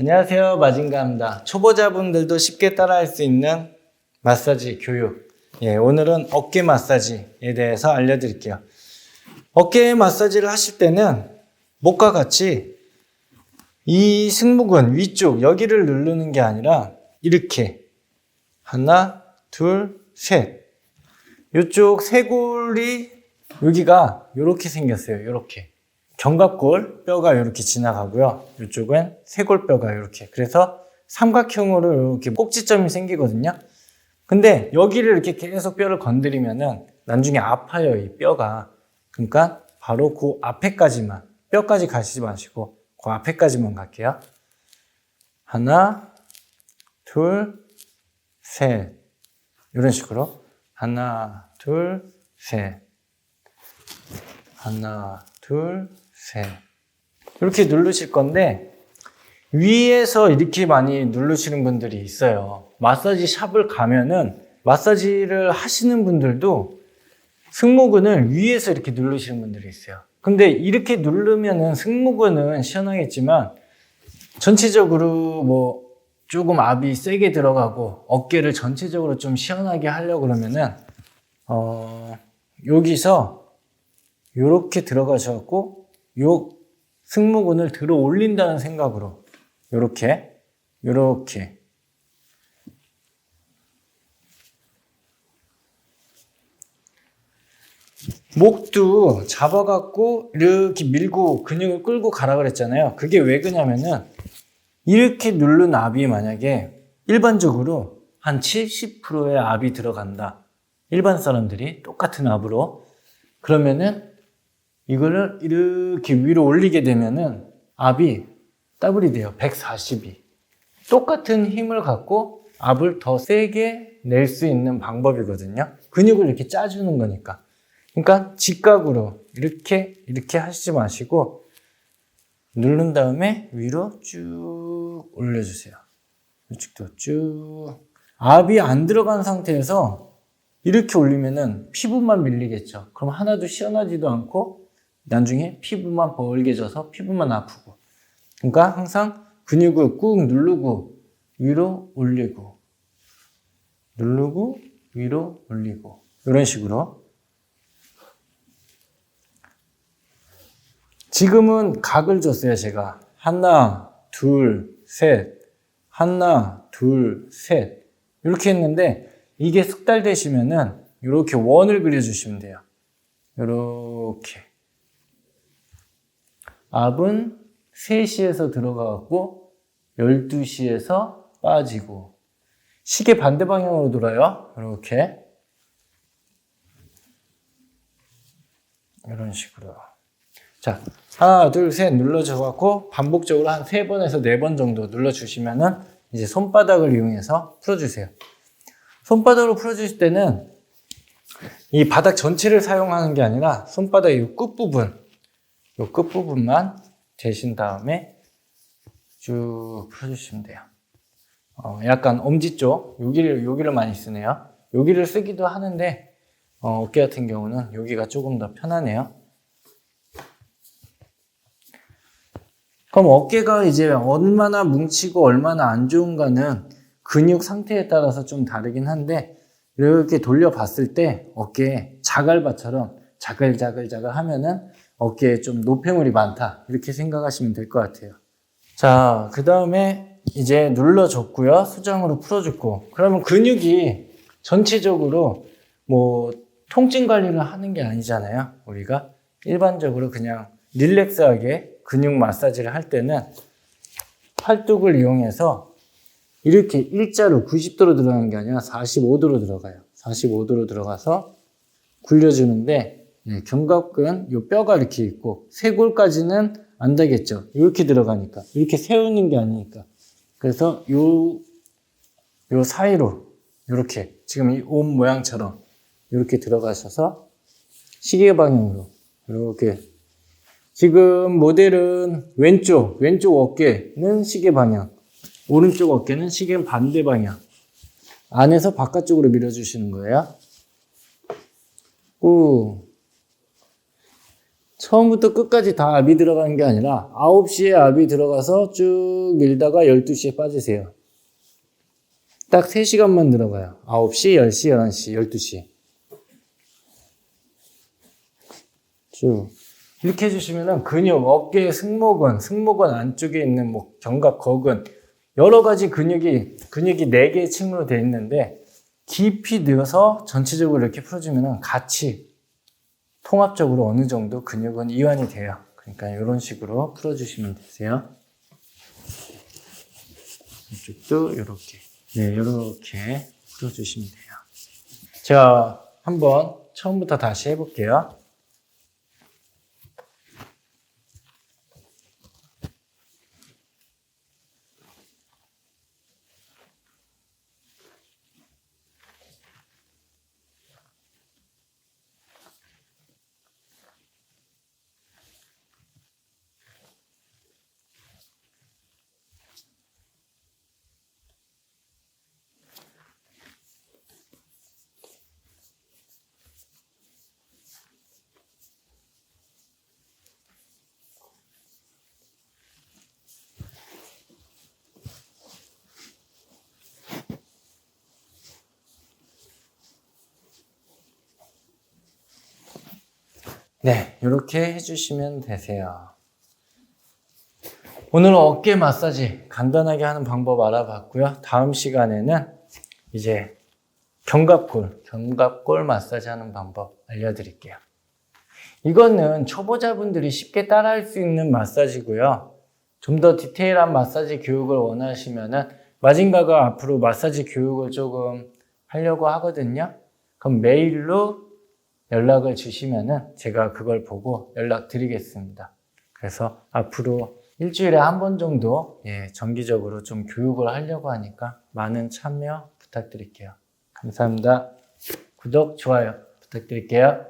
안녕하세요. 마진가입니다. 초보자분들도 쉽게 따라할 수 있는 마사지 교육. 예, 오늘은 어깨 마사지에 대해서 알려드릴게요. 어깨 마사지를 하실 때는 목과 같이 이 승모근 위쪽 여기를 누르는 게 아니라 이렇게 하나, 둘, 셋. 이쪽 쇄골이 여기가 이렇게 생겼어요. 이렇게. 견갑골 뼈가 이렇게 지나가고요. 이쪽은 쇄골뼈가 이렇게. 그래서 삼각형으로 이렇게 꼭지점이 생기거든요. 근데 여기를 이렇게 계속 뼈를 건드리면은 나중에 아파요, 이 뼈가. 그러니까 바로 그 앞에까지만, 뼈까지 가시지 마시고 그 앞에까지만 갈게요. 하나, 둘, 셋. 이런 식으로. 하나, 둘, 셋. 하나, 둘, 셋. 이렇게 누르실 건데, 위에서 이렇게 많이 누르시는 분들이 있어요. 마사지 샵을 가면은, 마사지를 하시는 분들도 승모근을 위에서 이렇게 누르시는 분들이 있어요. 근데 이렇게 누르면은 승모근은 시원하겠지만, 전체적으로 뭐, 조금 압이 세게 들어가고, 어깨를 전체적으로 좀 시원하게 하려고 그러면은, 어, 여기서 요렇게 들어가셔갖고 요 승모근을 들어 올린다는 생각으로 요렇게 요렇게 목도 잡아갖고 이렇게 밀고 근육을 끌고 가라 그랬잖아요. 그게 왜 그러냐면은 이렇게 누른 압이 만약에 일반적으로 한 70%의 압이 들어간다. 일반 사람들이 똑같은 압으로 그러면은 이거를 이렇게 위로 올리게 되면은 압이 더블이 돼요. 140이. 똑같은 힘을 갖고 압을 더 세게 낼 수 있는 방법이거든요. 근육을 이렇게 짜주는 거니까. 그러니까 직각으로 이렇게 이렇게 하시지 마시고 누른 다음에 위로 쭉 올려주세요. 이쪽도 쭉. 압이 안 들어간 상태에서 이렇게 올리면은 피부만 밀리겠죠. 그럼 하나도 시원하지도 않고 나중에 피부만 벌게져서 피부만 아프고. 그러니까 항상 근육을 꾹 누르고 위로 올리고 누르고 위로 올리고. 이런 식으로. 지금은 각을 줬어요 제가. 하나 둘셋. 하나 둘셋. 이렇게 했는데 이게 숙달 되시면은 이렇게 원을 그려주시면 돼요. 이렇게 압은 3시에서 들어가고 12시에서 빠지고 시계 반대 방향으로 돌아요. 이렇게 이런 식으로 자 하나 둘 셋 눌러줘 갖고 반복적으로 한 세 번에서 네 번 정도 눌러주시면은 이제 손바닥을 이용해서 풀어주세요. 손바닥으로 풀어주실 때는 이 바닥 전체를 사용하는 게 아니라 손바닥 이 끝부분, 이 끝부분만 재신 다음에 쭉 풀어주시면 돼요. 어, 약간 엄지 쪽, 여기를, 여기를 많이 쓰네요. 여기를 쓰기도 하는데, 어, 어깨 같은 경우는 여기가 조금 더 편하네요. 그럼 어깨가 이제 얼마나 뭉치고 얼마나 안 좋은가는 근육 상태에 따라서 좀 다르긴 한데 이렇게 돌려봤을 때 어깨에 자갈바처럼 자글자글자글 하면은 어깨에 좀 노폐물이 많다 이렇게 생각하시면 될 것 같아요. 자, 그 다음에 이제 눌러줬고요. 수정으로 풀어줬고 그러면 근육이 전체적으로 뭐 통증 관리를 하는 게 아니잖아요. 우리가 일반적으로 그냥 릴렉스하게 근육 마사지를 할 때는 팔뚝을 이용해서 이렇게 일자로 90도로 들어가는 게 아니라 45도로 들어가요. 45도로 들어가서 굴려주는데 예, 견갑근 요 뼈가 이렇게 있고 쇄골까지는 안 되겠죠. 이렇게 들어가니까 이렇게 세우는 게 아니니까 그래서 요, 요 사이로 이렇게 지금 이 옴 모양처럼 이렇게 들어가셔서 시계 방향으로 이렇게 지금 모델은 왼쪽 왼쪽 어깨는 시계 방향 오른쪽 어깨는 시계 반대 방향. 안에서 바깥쪽으로 밀어주시는 거예요. 꾹. 처음부터 끝까지 다 압이 들어가는 게 아니라 9시에 압이 들어가서 쭉 밀다가 12시에 빠지세요. 딱 3시간만 들어가요. 9시, 10시, 11시, 12시. 쭉. 이렇게 해주시면은 근육, 어깨, 승모근, 승모근 안쪽에 있는 뭐 견갑, 거근, 여러 가지 근육이, 근육이 4개의 층으로 되어 있는데 깊이 넣어서 전체적으로 이렇게 풀어주면은 같이 통합적으로 어느 정도 근육은 이완이 돼요. 그러니까 이런 식으로 풀어주시면 되세요. 이쪽도 이렇게. 네, 이렇게 풀어주시면 돼요. 제가 한번 처음부터 다시 해볼게요. 네, 이렇게 해주시면 되세요. 오늘 어깨 마사지 간단하게 하는 방법 알아봤고요. 다음 시간에는 이제 견갑골, 견갑골 마사지 하는 방법 알려드릴게요. 이거는 초보자분들이 쉽게 따라할 수 있는 마사지고요. 좀 더 디테일한 마사지 교육을 원하시면은 마징가가 앞으로 마사지 교육을 조금 하려고 하거든요. 그럼 메일로 연락을 주시면은 제가 그걸 보고 연락 드리겠습니다. 그래서 앞으로 일주일에 한 번 정도 예, 정기적으로 좀 교육을 하려고 하니까 많은 참여 부탁드릴게요. 감사합니다. 구독, 좋아요 부탁드릴게요.